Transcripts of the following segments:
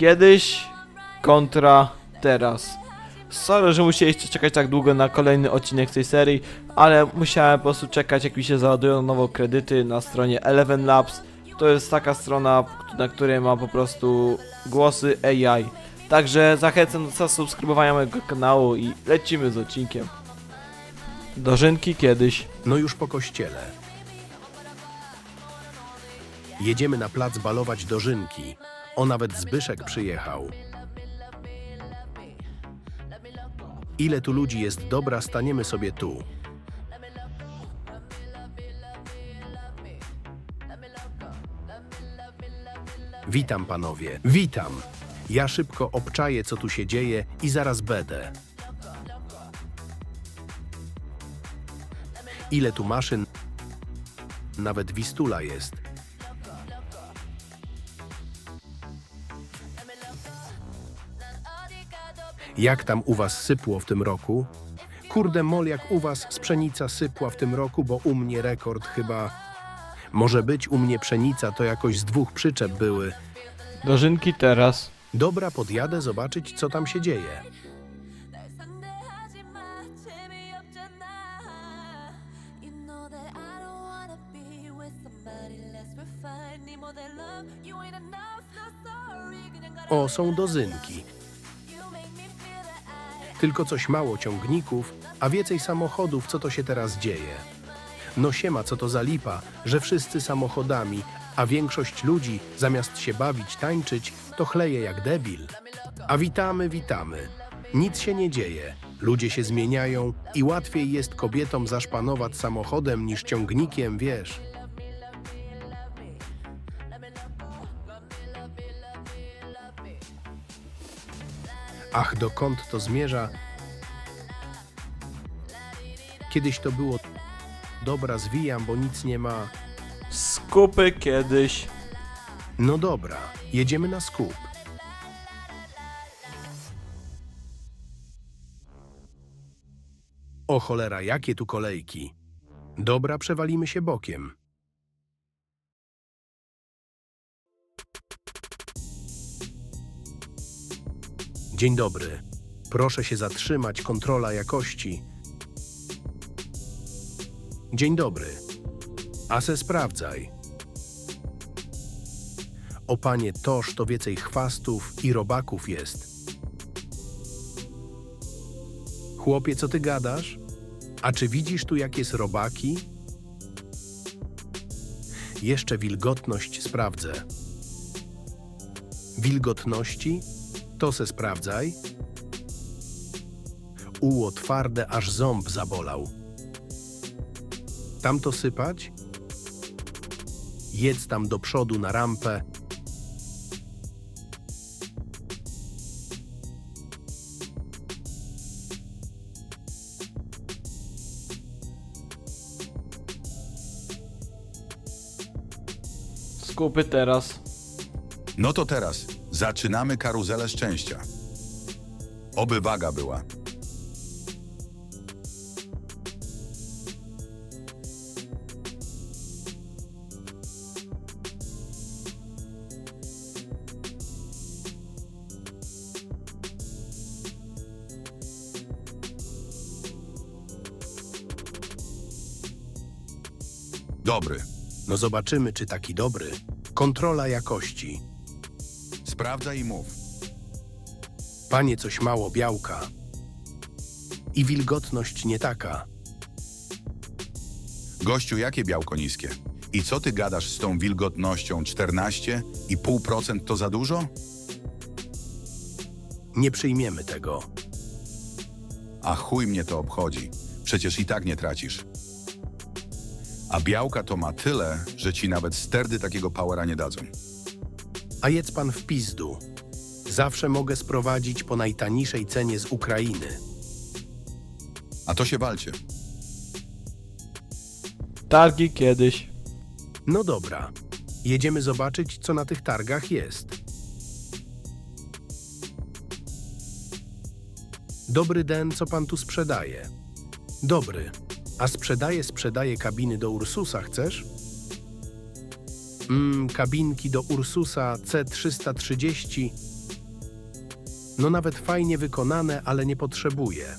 kiedyś kontra teraz. Sorry, że musieliście czekać tak długo na kolejny odcinek tej serii, ale musiałem po prostu czekać jak mi się załadują nowo kredyty na stronie Eleven Labs. To jest taka strona, na której ma po prostu głosy AI. Także zachęcam do zasubskrybowania mojego kanału i lecimy z odcinkiem. Dożynki kiedyś. No już po kościele. Jedziemy na plac balować dożynki. O, nawet Zbyszek przyjechał. Ile tu ludzi jest dobra, staniemy sobie tu. Witam panowie, witam. Ja szybko obczaję, co tu się dzieje i zaraz będę. Ile tu maszyn? Nawet Wistula jest. Jak tam u was sypło w tym roku? Kurde mol, jak u was z pszenica sypła w tym roku, bo u mnie rekord chyba... Może być u mnie pszenica, to jakoś z dwóch przyczep były. Dożynki teraz. Dobra, podjadę zobaczyć, co tam się dzieje. O, są dozynki. Tylko coś mało ciągników, a więcej samochodów, co to się teraz dzieje. No siema, co to za lipa, że wszyscy samochodami, a większość ludzi, zamiast się bawić, tańczyć, to chleje jak debil. A witamy, witamy. Nic się nie dzieje. Ludzie się zmieniają i łatwiej jest kobietom zaszpanować samochodem niż ciągnikiem, wiesz. Ach, dokąd to zmierza? Kiedyś to było. Dobra, zwijam, bo nic nie ma. Skupy kiedyś. No dobra, jedziemy na skup. O cholera, jakie tu kolejki. Dobra, przewalimy się bokiem. Dzień dobry. Proszę się zatrzymać, kontrola jakości. Dzień dobry. A se sprawdzaj. O panie, toż to więcej chwastów i robaków jest. Chłopie, co ty gadasz? A czy widzisz tu jakie jest robaki? Jeszcze wilgotność sprawdzę. Wilgotności? To se sprawdzaj. Uło twarde, aż ząb zabolał. Tam to sypać? Jedz tam do przodu na rampę. Skupy teraz. No to teraz zaczynamy karuzelę szczęścia. Oby waga była. Dobry. No zobaczymy, czy taki dobry. Kontrola jakości. Sprawdzaj i mów. Panie, coś mało białka. I wilgotność nie taka. Gościu, jakie białko niskie? I co ty gadasz z tą wilgotnością 14,5% to za dużo? Nie przyjmiemy tego. A chuj mnie to obchodzi. Przecież i tak nie tracisz. A białka to ma tyle, że ci nawet sterdy takiego powera nie dadzą. A jedz pan w pizdu. Zawsze mogę sprowadzić po najtańszej cenie z Ukrainy. A to się walcie. Targi kiedyś. No dobra. Jedziemy zobaczyć, co na tych targach jest. Dobry den, co pan tu sprzedaje? Dobry. A sprzedaje, sprzedaje kabiny do Ursusa, chcesz? Mmm, kabinki do Ursusa C330 No nawet fajnie wykonane, ale nie potrzebuję.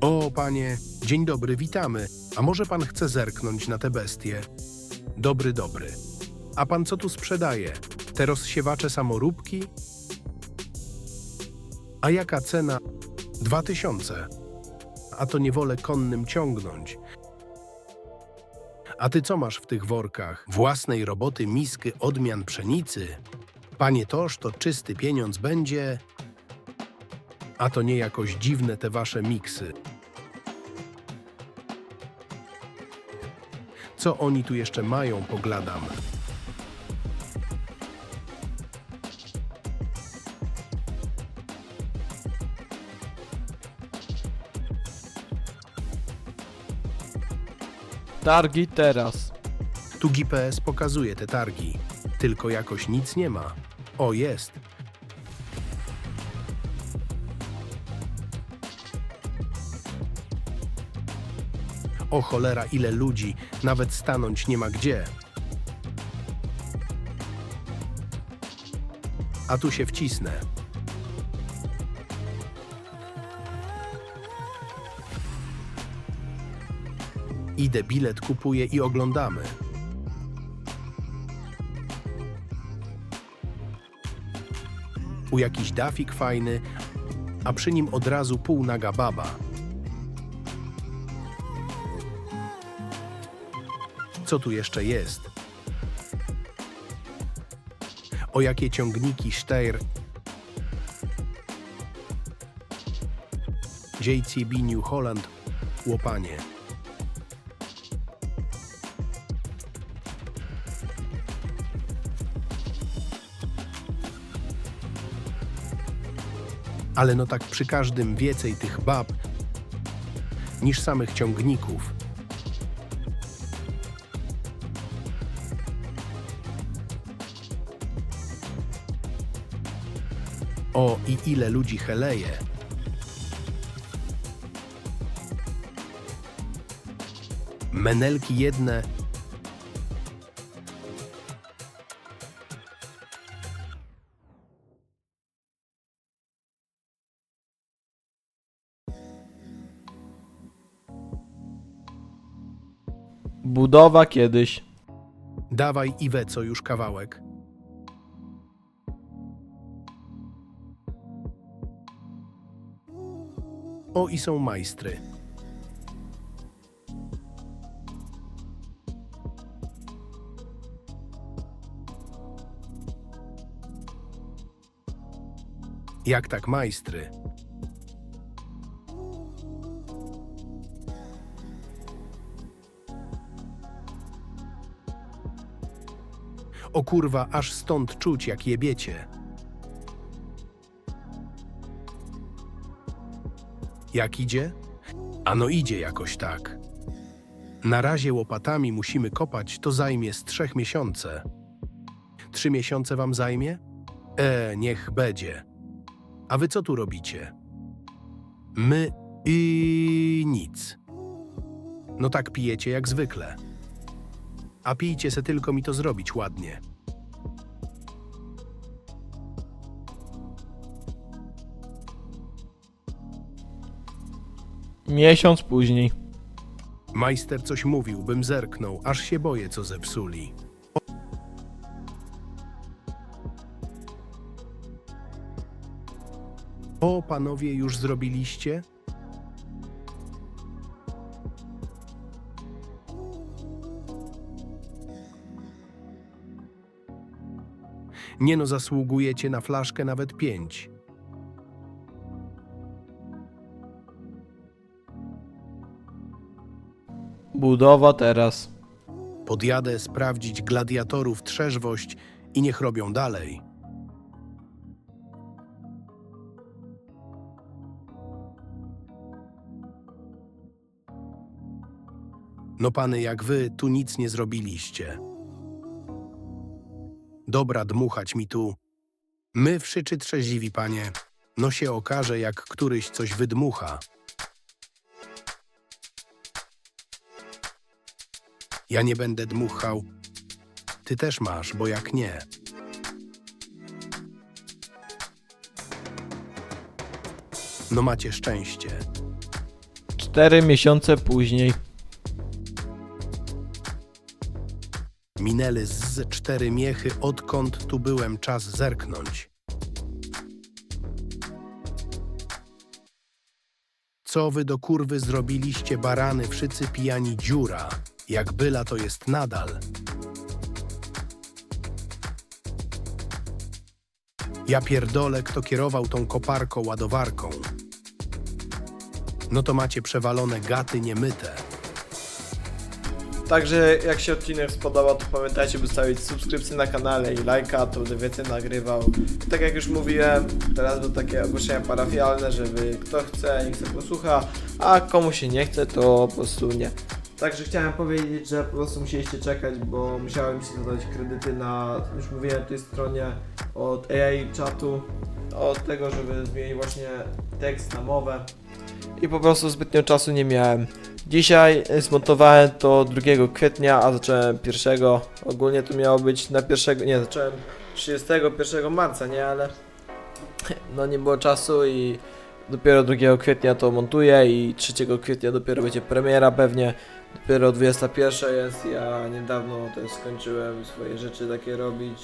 O, panie, dzień dobry, witamy. A może pan chce zerknąć na te bestie? Dobry, dobry. A pan co tu sprzedaje? Te rozsiewacze samoróbki? A jaka cena? Dwa tysiące. A to nie wolę konnym ciągnąć. A ty co masz w tych workach? Własnej roboty misky odmian pszenicy? Panie toż, to czysty pieniądz będzie. A to nie jakoś dziwne te wasze miksy. Co oni tu jeszcze mają, pogladam. Targi teraz. Tu GPS pokazuje te targi, tylko jakoś nic nie ma. O, jest. O cholera, ile ludzi, nawet stanąć nie ma gdzie. A tu się wcisnę. Idę, bilet kupuję i oglądamy. U jakiś dafik fajny, a przy nim od razu półnaga baba. Co tu jeszcze jest? O jakie ciągniki Steyr. JCB New Holland, łopanie. Ale no tak przy każdym więcej tych bab niż samych ciągników. O, i ile ludzi cheleje. Menelki jedne. Budowa kiedyś. Dawaj Iwe, co już kawałek. O, i są majstry. Jak tak majstry? O kurwa, aż stąd czuć, jak jebiecie. Jak idzie? Ano idzie jakoś tak. Na razie łopatami musimy kopać, to zajmie z trzech miesiące. Trzy miesiące wam zajmie? E, niech będzie. A wy co tu robicie? My i nic. No tak pijecie jak zwykle. A pijcie se tylko mi to zrobić ładnie. Miesiąc później. Majster coś mówił, bym zerknął, aż się boję, co zepsuli. O, panowie, już zrobiliście? Nie no, zasługujecie na flaszkę nawet pięć. Budowa teraz. Podjadę sprawdzić gladiatorów trzeźwość i niech robią dalej. No pany, jak wy tu nic nie zrobiliście. Dobra dmuchać mi tu. My wszyczy trzeźwi, panie. No się okaże, jak któryś coś wydmucha. Ja nie będę dmuchał. Ty też masz, bo jak nie. No macie szczęście. Cztery miesiące później. Minęły z cztery miechy, odkąd tu byłem czas zerknąć. Co wy do kurwy zrobiliście, barany, wszyscy pijani dziura? Jak byla to jest nadal. Ja pierdolę, kto kierował tą koparką ładowarką. No to macie przewalone gaty niemyte. Także jak się odcinek spodobał, to pamiętajcie, by stawić subskrypcję na kanale i lajka, to będę więcej nagrywał. Tak jak już mówiłem, teraz będą takie ogłoszenia parafialne, żeby kto chce, niech sobie posłucha, a komu się nie chce, to po prostu nie. Także chciałem powiedzieć, że po prostu musieliście czekać, bo musiałem się dodać kredyty na, już mówiłem, tej stronie od AI czatu, od tego, żeby zmienić właśnie tekst na mowę i po prostu zbytnio czasu nie miałem. Dzisiaj zmontowałem to 2 kwietnia, a zacząłem 1. Ogólnie to miało być na 1. Nie, zacząłem 31 marca, nie, ale no nie było czasu i dopiero 2 kwietnia to montuję i 3 kwietnia dopiero będzie premiera pewnie. Dopiero 21 jest, ja niedawno też skończyłem swoje rzeczy takie robić,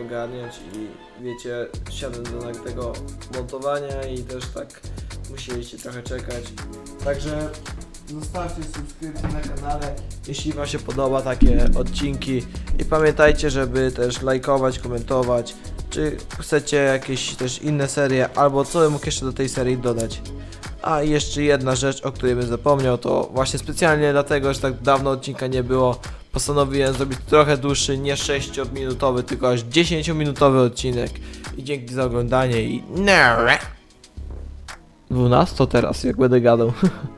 ogarniać i wiecie, siadłem do tego montowania i też tak musieliście trochę czekać. Także zostawcie subskrypcję na kanale, jeśli Wam się podoba takie odcinki i pamiętajcie, żeby też lajkować, komentować, czy chcecie jakieś też inne serie, albo co bym mógł jeszcze do tej serii dodać. A jeszcze jedna rzecz, o której bym zapomniał, to właśnie specjalnie dlatego, że tak dawno odcinka nie było, postanowiłem zrobić trochę dłuższy, nie 6-minutowy, tylko aż 10-minutowy odcinek. I dzięki za oglądanie i... 12 teraz, jak będę gadał.